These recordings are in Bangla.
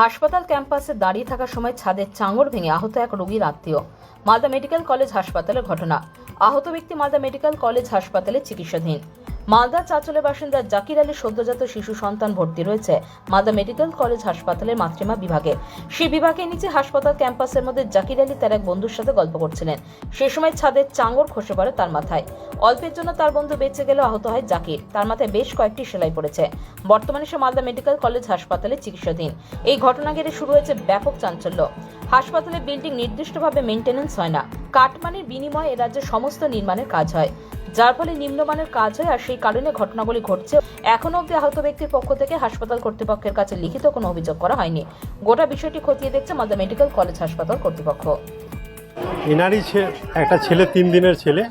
হাসপাতাল ক্যাম্পাসে দাঁড়িয়ে থাকার সময় ছাদের চাঙড় ভেঙে আহত এক রোগীর আত্মীয়। মালদা মেডিকেল কলেজ হাসপাতালের ঘটনা। আহত ব্যক্তি মালদা মেডিকেল কলেজ হাসপাতালে চিকিৎসাধীন। মালদা চাঁচলের বাসিন্দা জাকির আলী সদ্যজাত শিশু সন্তান ভর্তি রয়েছে মালদা মেডিকেল কলেজ হাসপাতালের মাতৃমা বিভাগে। সেই বিভাগের নিচে হাসপাতাল ক্যাম্পাসের মধ্যে জাকির আলী তার এক বন্ধুর সাথে গল্প করছিলেন। সে সময় ছাদের চাঙড় খসে পড়ে তার মাথায়। অল্পের জন্য তার বন্ধু বেঁচে গেলেও আহত হয় জাকির। তার মাথায় বেশ কয়েকটি সেলাই পড়েছে। বর্তমানে সে মালদা মেডিকেল কলেজ হাসপাতালে চিকিৎসাধীন। এই ঘটনা ঘিরে শুরু হয়েছে ব্যাপক চাঞ্চল্য। হাসপাতালের বিল্ডিং নির্দিষ্টভাবে মেনটেন্যান্স হয় না। কাটমানির বিনিময়ে এ রাজ্যে সমস্ত নির্মাণের কাজ হয়। যার ফলে নিম্নমানের কাজ হয় আর সেই কারণে ঘটনাগুলি ঘটছে। এখনও অব্দি আহত ব্যক্তির পক্ষ থেকে হাসপাতাল কর্তৃপক্ষের কাছে লিখিত কোনো অভিযোগ করা হয়নি। গোটা বিষয়টি খতিয়ে দেখছে মালদা মেডিকেল কলেজ হাসপাতাল কর্তৃপক্ষ। এনারই একটা ছেলে তিন দিনের ছেলে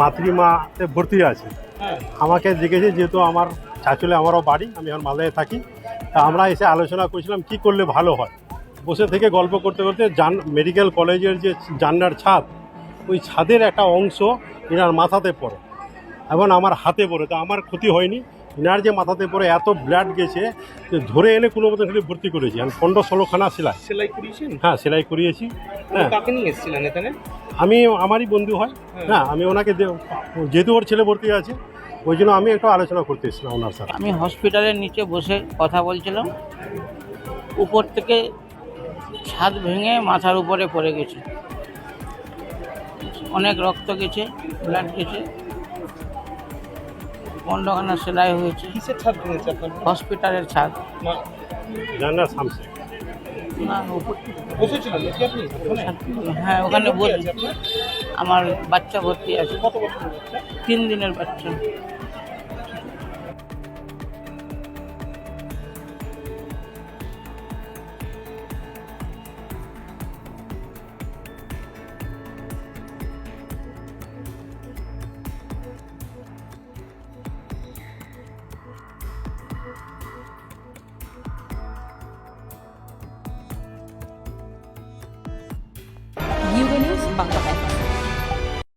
মাতৃমাতে ভর্তি আছে। আমাকে জিজ্ঞেসে যেহেতু আমার চাচলে আমারও বাড়ি আমি এখন মালদায় থাকি তা আমরা এসে আলোচনা করেছিলাম কি করলে ভালো হয়? বসে থেকে গল্প করতে করতে জান মেডিকেল কলেজের যে জান্নার ছাদ ওই ছাদের একটা অংশ এনার মাথাতে পড়ে এবং আমার হাতে পড়ে। তো আমার ক্ষতি হয়নি। এনার যে মাথাতে পড়ে এত ব্লাড গেছে যে ধরে এনে কোনো মতো খালি ভর্তি করেছি। আমি পনেরো ষোলোখানা সেলাই। সেলাই করিয়েছি হ্যাঁ সেলাই করিয়েছি। হ্যাঁ কাকে নিয়ে এসেছিলেন এখানে? আমি আমারই বন্ধু হয়। হ্যাঁ। আমি ওনাকে দে- যেহেতু ওর ছেলে ভর্তি আছে ওই জন্য আমি একটু আলোচনা করতে এসেছিলাম ওনার সাথে। আমি হসপিটালের নিচে বসে কথা বলছিলাম। উপর থেকে ছাদ ভেঙে মাথার উপরে পড়ে গেছে। অনেক রক্ত গেছে ব্লাড গেছে। পনেরোখানা সেলাই হয়েছে। হসপিটালের ছাদ না জানার সামসে বসেছিলেন হ্যাঁ ওখানে আপনার? আমার বাচ্চা ভর্তি আছে তিন দিনের বাচ্চা bằng cà